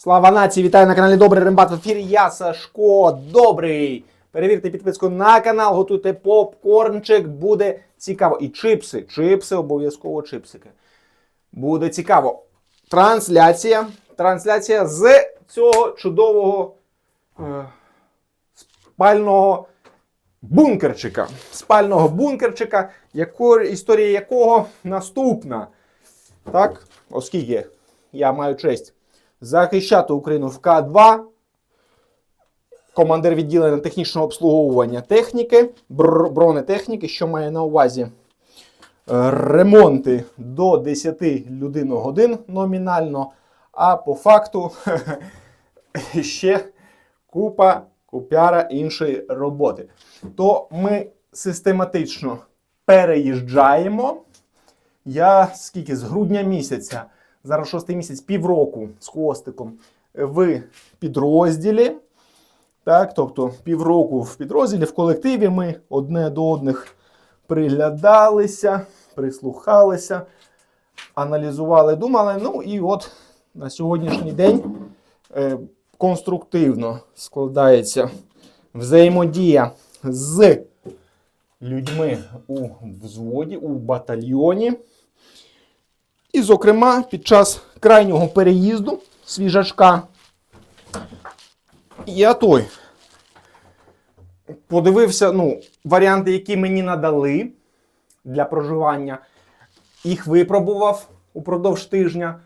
Слава нації! Вітаю на каналі Добрий Рембат в ефірі. Я Сашко Добрий. Перевірте підписку на канал, готуйте попкорнчик, буде цікаво. І чипси. Чипси, обов'язково чипсики. Буде цікаво. Трансляція. Трансляція з цього чудового е, спального бункерчика. Спального бункерчика, яко, історія якого наступна. Так, оскільки я маю честь захищати Україну в К2, командир відділення технічного обслуговування техніки, бронетехніки, що має на увазі е, ремонти до 10 людиногодин номінально, а по факту ще купа купяра іншої роботи. То ми систематично переїжджаємо. Я скільки з грудня місяця, зараз шостий місяць, півроку з хвостиком в підрозділі. Так, тобто півроку в підрозділі, в колективі ми одне до одних приглядалися, прислухалися, аналізували, думали. Ну і от на сьогоднішній день е, конструктивно складається взаємодія з людьми у взводі, у батальйоні. І, зокрема, під час крайнього переїзду свіжачка я той подивився ну, варіанти, які мені надали для проживання. Їх випробував упродовж тижня.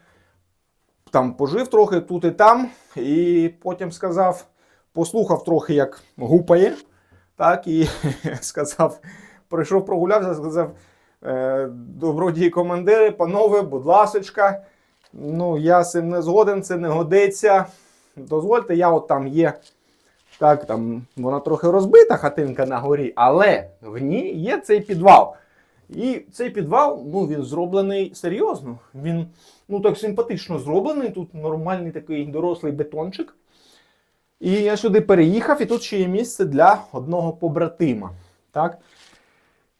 Там пожив трохи тут і там, і потім сказав, послухав трохи, як гупає. Так, і сказав, прийшов, прогулявся, сказав: добродії командири, панове, будь ласочка, ну я цим не згоден, це не годиться. Дозвольте, я от там є. Так, там вона трохи розбита, хатинка на горі, але в ній є цей підвал. І цей підвал, ну він зроблений серйозно. Він ну так симпатично зроблений. Тут нормальний такий дорослий бетончик. І я сюди переїхав, і тут ще є місце для одного побратима. Так?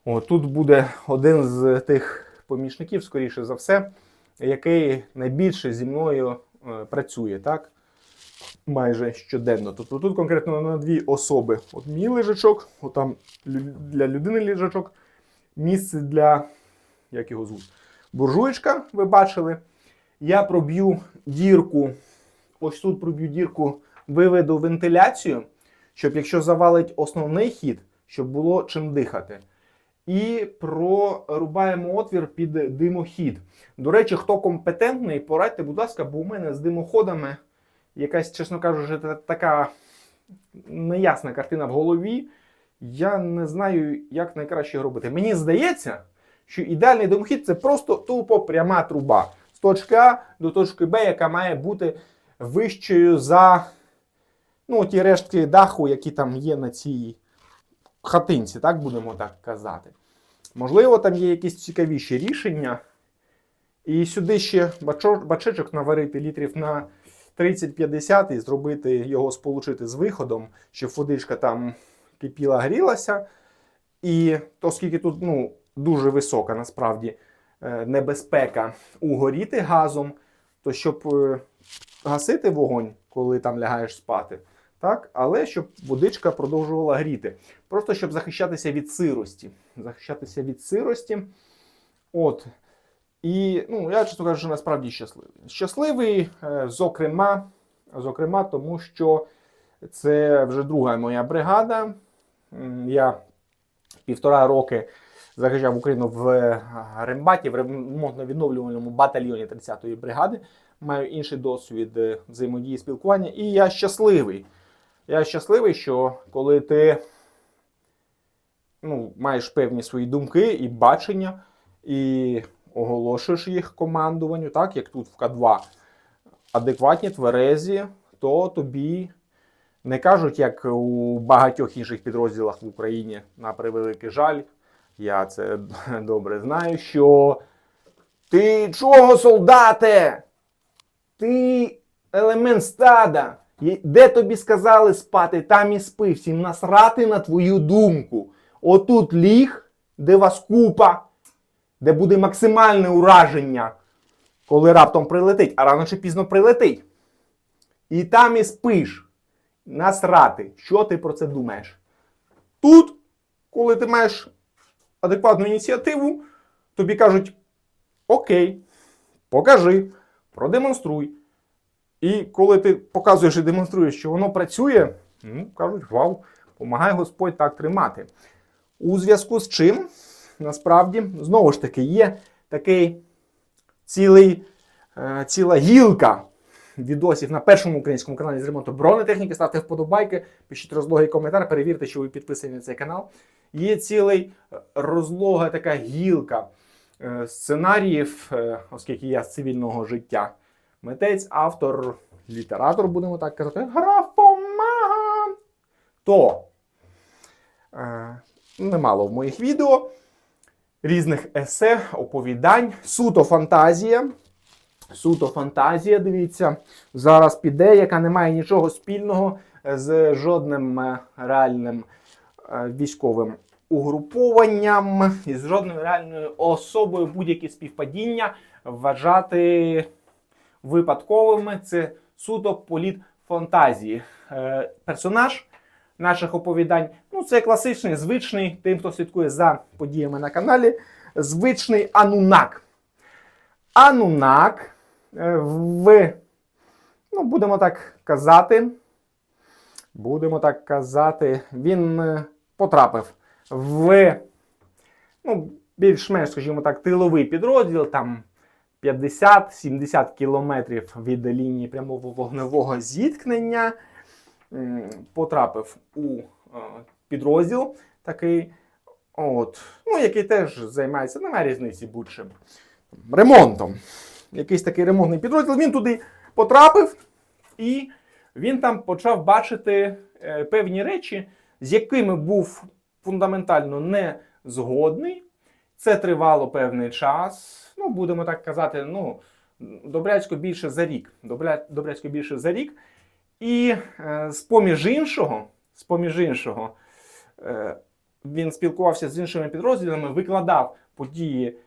О, тут буде один з тих помічників, скоріше за все, який найбільше зі мною е, працює. Так? Майже щоденно. Тобто тут конкретно на дві особи. От мій лежачок, от там для людини лежачок, місце для як його звуть? Буржуєчка, ви бачили. Я проб'ю дірку. Ось тут проб'ю дірку, виведу вентиляцію, щоб якщо завалить основний хід, щоб було чим дихати. І прорубаємо отвір під димохід. До речі, хто компетентний, порадьте, будь ласка, бо у мене з димоходами якась, чесно кажучи, така неясна картина в голові. Я не знаю, як найкраще робити. Мені здається, що ідеальний димохід це просто тупо пряма труба з точки А до точки Б, яка має бути вищою за ну, ті рештки даху, які там є на цій хатинці, так будемо так казати. Можливо, там є якісь цікавіші рішення. І сюди ще бачечок наварити літрів на 30-50 і зробити його сполучити з виходом, щоб водичка там кипіла, грілася. І оскільки тут ну, дуже висока насправді е, небезпека угоріти газом, то щоб е, гасити вогонь, коли там лягаєш спати, так, але щоб водичка продовжувала гріти. Просто щоб захищатися від сирості. Захищатися від сирості. От. І ну, я, чесно кажучи, насправді щасливий. Щасливий, е, зокрема, зокрема, тому що це вже друга моя бригада. Я півтора роки захищав Україну в Рембаті, в ремонтно-відновлювальному батальйоні 30-ї бригади. Маю інший досвід е, взаємодії спілкування, і я щасливий. Я щасливий, що коли ти ну, маєш певні свої думки і бачення, і оголошуєш їх командуванню, так як тут в К2, адекватні, тверезі, то тобі не кажуть, як у багатьох інших підрозділах в Україні, на превеликий жаль, я це добре знаю, що ти чого, солдате? Ти елемент стада. Де тобі сказали спати, там і спи. Всім насрати на твою думку. Отут ліг, де вас купа, де буде максимальне ураження, коли раптом прилетить, а рано чи пізно прилетить. і там і спиш. Насрати, що ти про це думаєш? Тут, коли ти маєш адекватну ініціативу, тобі кажуть: Окей, покажи, продемонструй. І коли ти показуєш і демонструєш, що воно працює, ну, кажуть, вау, помагай Господь так тримати. У зв'язку з чим, насправді, знову ж таки, є такий цілий, е, ціла гілка відосів на першому українському каналі з ремонту бронетехніки. Ставте вподобайки, пишіть розлогий коментар, перевірте, що ви підписані на цей канал. Є цілий е, розлога така гілка е, сценаріїв, оскільки я з цивільного життя. Митець, автор, літератор, будемо так казати, графоман. То е, немало в моїх відео різних есе, оповідань, суто фантазія. Суто фантазія, дивіться, зараз піде, яка не має нічого спільного з жодним е, реальним е, військовим угрупованням і з жодною реальною особою будь-які співпадіння вважати випадковими. Це суто політ фантазії. Е, персонаж наших оповідань ну, це класичний, звичний, тим, хто слідкує за подіями на каналі, звичний Анунак. Анунак е, в, ну, будемо так казати, будемо так казати, він е, потрапив в ну, більш-менш, скажімо так, тиловий підрозділ, там 50-70 кілометрів від лінії прямого вогневого зіткнення. Потрапив у е, підрозділ такий, от, ну, який теж займається, немає різниці будь-чим ремонтом. Якийсь такий ремонтний підрозділ. Він туди потрапив, і він там почав бачити е, певні речі, з якими був фундаментально не згодний. Це тривало певний час. Ну, будемо так казати, ну, добрячко більше за рік. Добря, добрячко більше за рік. І е, з-поміж іншого, з-поміж іншого, е, він спілкувався з іншими підрозділами, викладав події,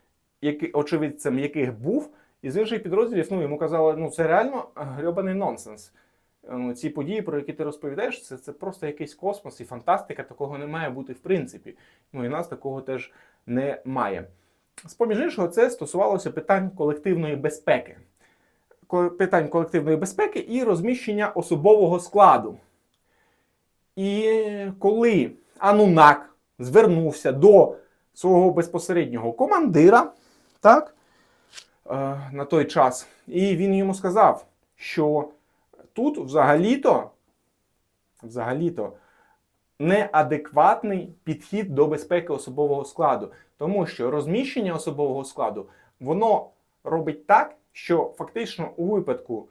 які, очевидцем яких був, і з інших підрозділів ну, йому казали, ну це реально грьобаний нонсенс. Ну, ці події, про які ти розповідаєш, це, це просто якийсь космос і фантастика, такого не має бути в принципі. Ну і нас такого теж немає. З-поміж іншого, це стосувалося питань колективної безпеки. Питань колективної безпеки і розміщення особового складу. І коли Анунак звернувся до свого безпосереднього командира, так, е, на той час, і він йому сказав, що тут взагалі-то, взагалі-то неадекватний підхід до безпеки особового складу. Тому що розміщення особового складу воно робить так, що фактично у випадку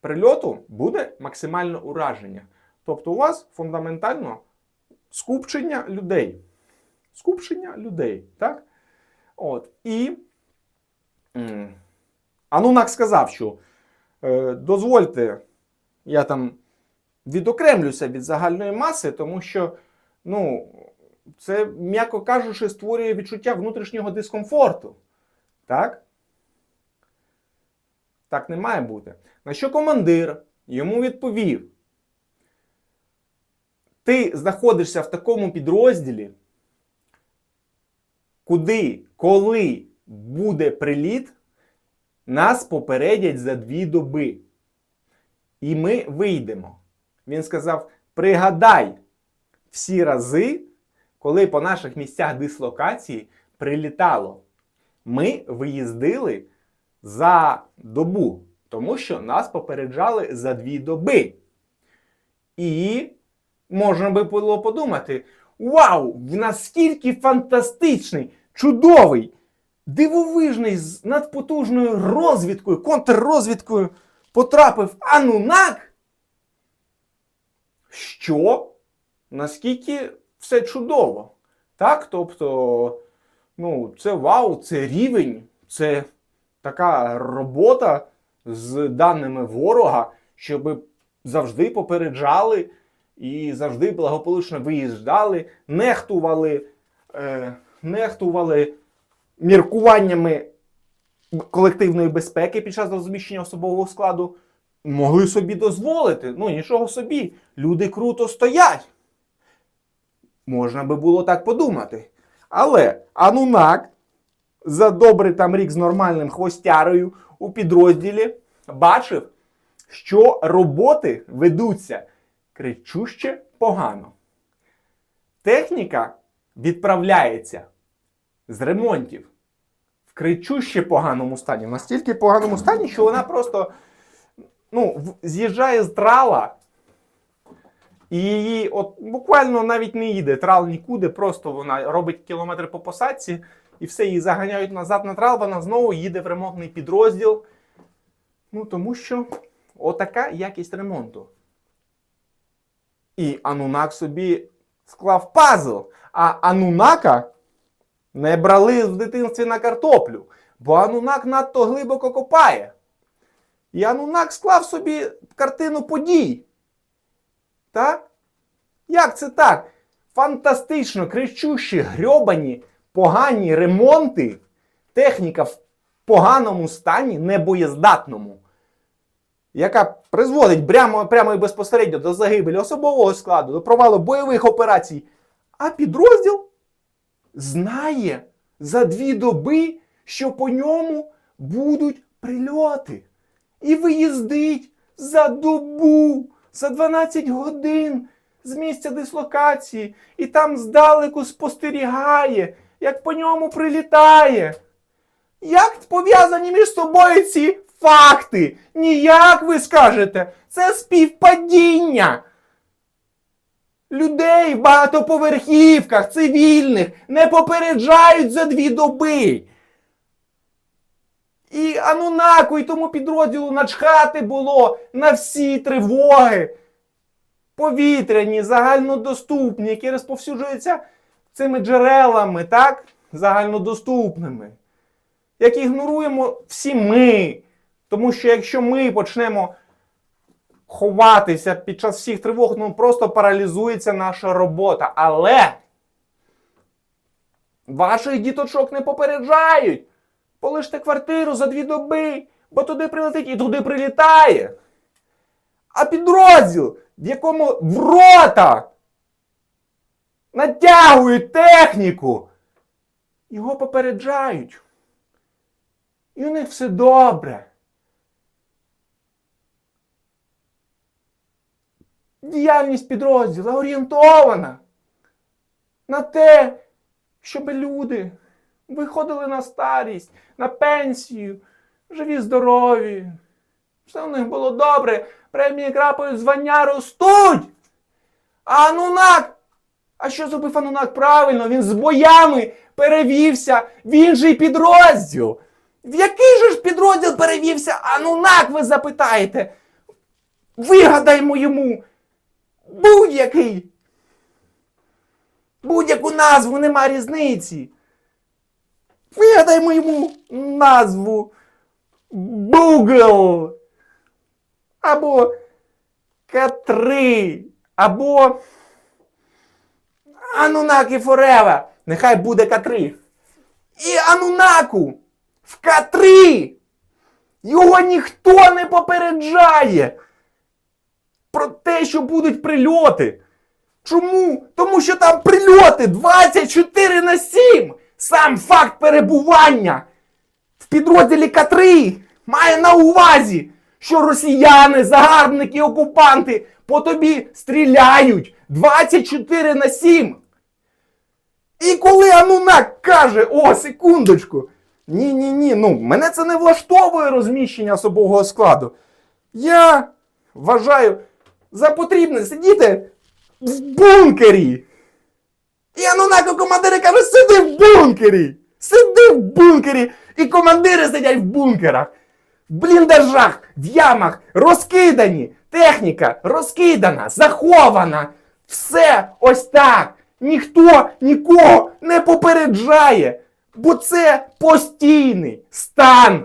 прильоту буде максимальне ураження. Тобто у вас фундаментально скупчення людей. Скупчення людей, так? От. І Анунак сказав, що е, дозвольте, я там відокремлюся від загальної маси, тому що, ну, це, м'яко кажучи, створює відчуття внутрішнього дискомфорту. Так? Так не має бути. На що командир йому відповів: ти знаходишся в такому підрозділі, куди, коли буде приліт, нас попередять за дві доби. І ми вийдемо. Він сказав: пригадай всі рази, коли по наших місцях дислокації прилітало. Ми виїздили за добу, тому що нас попереджали за дві доби. І можна би було подумати: вау, наскільки фантастичний, чудовий, дивовижний, з надпотужною розвідкою, контррозвідкою потрапив Анунак. Що? Наскільки все чудово? Так? Тобто, ну, це вау, це рівень, це така робота з даними ворога, щоб завжди попереджали і завжди благополучно виїжджали, нехтували, е, нехтували міркуваннями колективної безпеки під час розміщення особового складу могли собі дозволити. Ну, нічого собі. Люди круто стоять. Можна би було так подумати. Але Анунак за добрий там рік з нормальним хвостярою у підрозділі бачив, що роботи ведуться кричуще погано. Техніка відправляється з ремонтів в кричуще поганому стані. В настільки поганому стані, що вона просто ну, з'їжджає з трала. І її от буквально навіть не їде трал нікуди, просто вона робить кілометри по посадці, і все, її заганяють назад на трал, вона знову їде в ремонтний підрозділ. Ну, тому що отака якість ремонту. І Анунак собі склав пазл. А Анунака не брали в дитинстві на картоплю, бо Анунак надто глибоко копає. І Анунак склав собі картину подій. Так? Як це так? Фантастично кричущі, грьобані, погані ремонти, техніка в поганому стані, небоєздатному, яка призводить прямо, прямо і безпосередньо до загибелі особового складу, до провалу бойових операцій. А підрозділ знає за дві доби, що по ньому будуть прильоти. І виїздить за добу, за 12 годин з місця дислокації, і там здалеку спостерігає, як по ньому прилітає. Як пов'язані між собою ці факти? Ніяк ви скажете, це співпадіння. Людей в багатоповерхівках, цивільних не попереджають за дві доби. І Анунаку і тому підрозділу начхати було на всі тривоги. Повітряні, загальнодоступні, які розповсюджуються цими джерелами, так? Загальнодоступними. Як ігноруємо всі ми. Тому що якщо ми почнемо ховатися під час всіх тривог, ну просто паралізується наша робота. Але ваших діточок не попереджають. Полиште квартиру за дві доби, бо туди прилетить і туди прилітає. А підрозділ, в якому в рота натягують техніку, його попереджають. І у них все добре. Діяльність підрозділу орієнтована на те, щоб люди виходили на старість, на пенсію, живі, здорові. Все у них було добре, премії крапають, звання ростуть. А Анунак! А що зробив Анунак правильно? Він з боями перевівся в інший підрозділ. В який же ж підрозділ перевівся Анунак, ви запитаєте? Вигадаймо йому будь-який. Будь-яку назву нема різниці. Вигадаймо йому назву Google. Або К3. Або Анунаки Forever. Нехай буде К3. І Анунаку в К3. Його ніхто не попереджає про те, що будуть прильоти. Чому? Тому що там прильоти 24 на 7. Сам факт перебування в підрозділі К3 має на увазі, що росіяни, загарбники, окупанти по тобі стріляють 24 на 7. І коли Анунак каже, о, секундочку, ні, ні, ні, ну мене це не влаштовує розміщення особового складу. Я вважаю за потрібне сидіти в бункері. І Анунако командири каже, сиди в бункері! Сиди в бункері! І командири сидять в бункерах. В бліндажах, в ямах, розкидані. Техніка розкидана, захована. Все ось так. Ніхто нікого не попереджає, бо це постійний стан.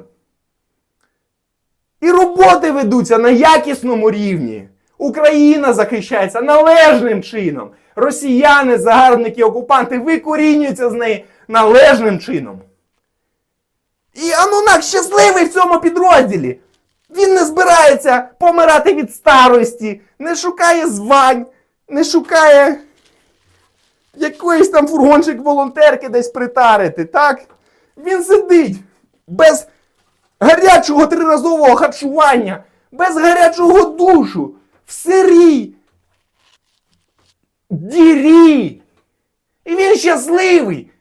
І роботи ведуться на якісному рівні. Україна захищається належним чином. Росіяни, загарбники, окупанти викорінюються з неї належним чином. І Анунак щасливий в цьому підрозділі. Він не збирається помирати від старості, не шукає звань, не шукає якоїсь там фургончик волонтерки десь притарити, так? Він сидить без гарячого триразового харчування, без гарячого душу, в сирій, дірі. І він щасливий,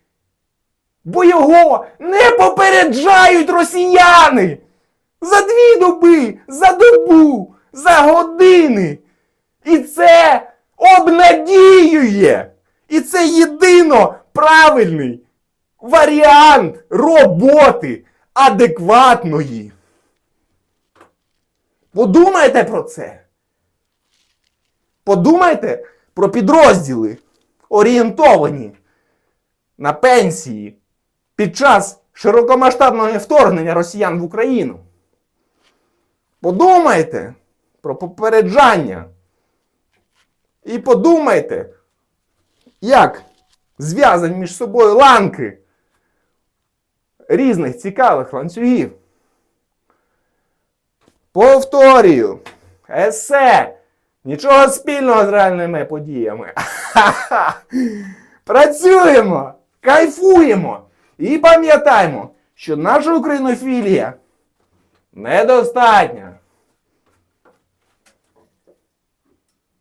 бо його не попереджають росіяни за дві доби, за добу, за години. І це обнадіює. І це єдино правильний варіант роботи адекватної. Подумайте про це. Подумайте про підрозділи, орієнтовані на пенсії під час широкомасштабного вторгнення росіян в Україну. Подумайте про попереджання. І подумайте, як зв'язані між собою ланки різних цікавих ланцюгів. Повторюю, есе нічого спільного з реальними подіями. Працюємо, кайфуємо і пам'ятаємо, що наша українофілія недостатня.